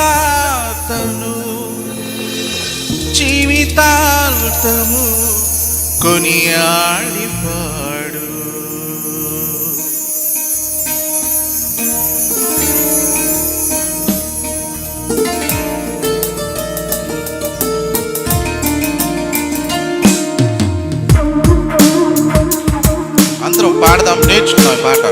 జీవదాతను జీవితాంతము కొనియాడిపాడు అందరం పాడదాం నేర్చుకున్నాం పాట.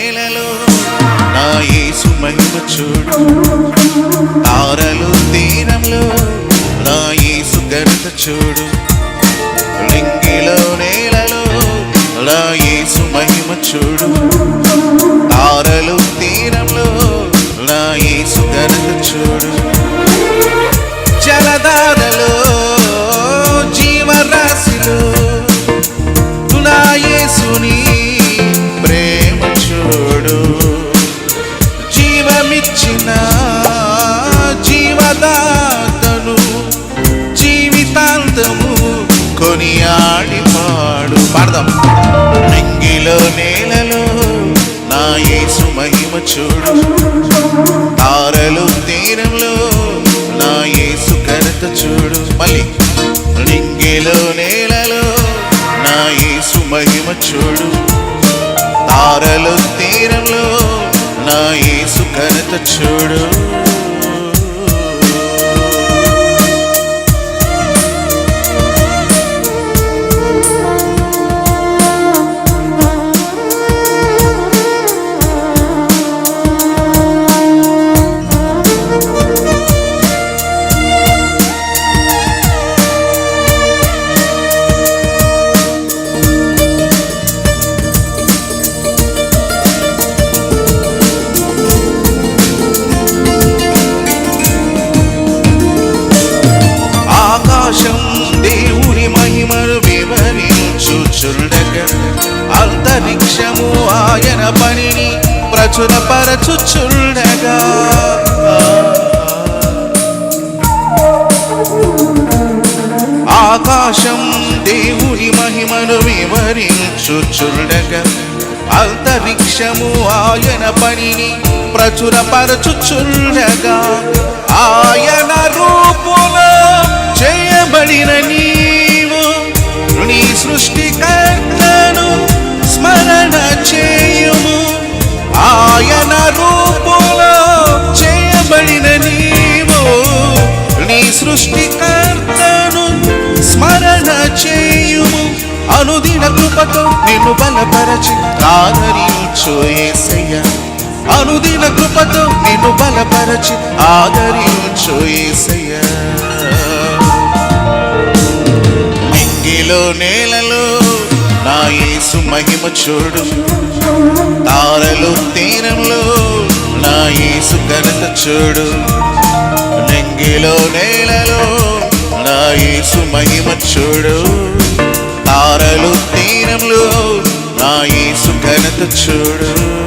వేళలో నా యేసు మహిమ చూడు. తారలు తీరంలో నా యేసు ఘనత చూడు. లింగిలో నేలలో నా యేసు మహిమ చూడు. తారలు తీరంలో నా యేసు ఘనత చూడు. కొనియాడి పాడు. పాడదాం. నింగిలో నేలలో నా యేసు మహిమ చూడు. తారలు తీరంలో నా యేసు ఘనత చూడు. మళ్ళీ నింగిలో నేలలో నా యేసు మహిమ చూడు. తారలు తీరంలో నా యేసు ఘనత చూడు. ఆకాశం దేవుని మహిమను వివరించుచుండగా అంతరిక్షము ఆయన పనిని ప్రచురపరచుచుండగా ఆకాశం దేవుని మహిమను వివరించుచుండగా అంతరిక్షము ఆయన పనిని ప్రచురపరచుచుండగా ఆయన రూపులో చేయబడిన నీవు నీ సృష్టికర్తను స్మరణ చేయుము. ఆయన రూపులో చేయబడిన నీవు నీ సృష్టికర్తను స్మరణ చేయుము. అనుదిన కృపతో నిన్ను బలపరచి ఆదరించు యేసయ్య అనుదిన కృపతో నిన్ను బలపరచి ఆదరించు యేసయ్య మహిమ చూడు. తారలు తీరంలో నా యేసు ఘనత చూడు. నెంగిలో నేలలో నా యేసు మహిమ చూడు. తారలు తీరంలో నా యేసు ఘనత చూడు.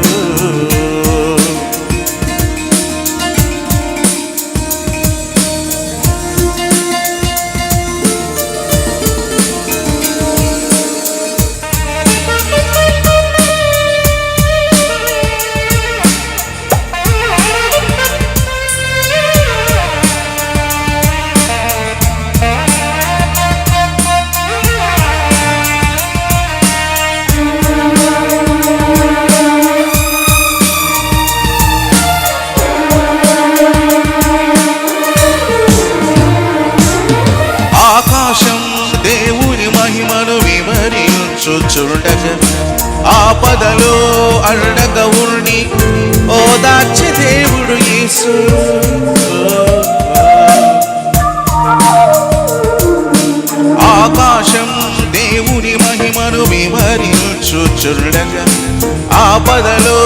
చూచుండగ ఆపదలో అండగా ఉండి ఓదార్చి దేవుడు యేసు. ఆకాశం దేవుని మహిమను వివరించుచుండగా ఆపదలో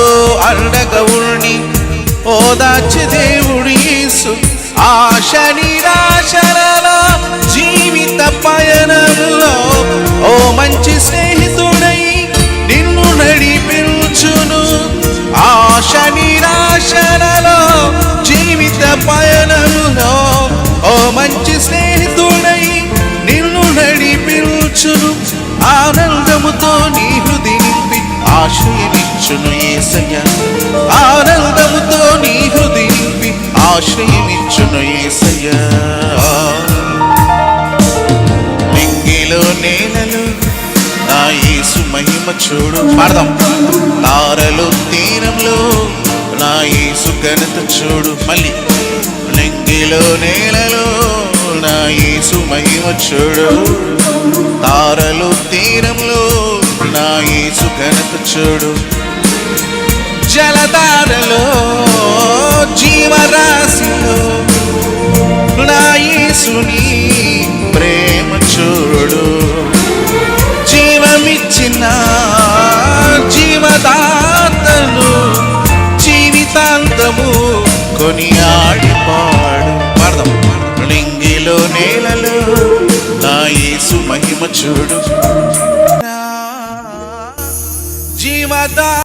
అండగా ఉండి ఓదార్చి దేవుడు యేసు. ఆశని పయనములో పయనంలో ఓ మంచి స్నేహితుడై నిన్ను నడిపించును. ఆనందముతో నీ హృది నింపి ఆశ్రయమిచ్చును ఏసయ్య. ఆనందముతో నీ హృది నింపి ఆశ్రయమిచ్చును ఏసయ్య. నింగిలో నేలలు నా యేసు మహిమ చూడు. పాడదాం. తారలు తీరంలో నా యేసు ఘనత చూడు మళ్ళీ. లెంగిలో నేలలో నా యేసు మహిమ చూడు. తారలు తీరంలో నా యేసు ఘనత చూడు. జలధారలో జీవరాశిలో కొని ఆడిపాడు పాడదాం. లింగిలో నేలలో నా యేసు మహిమ చూడు. జీవదా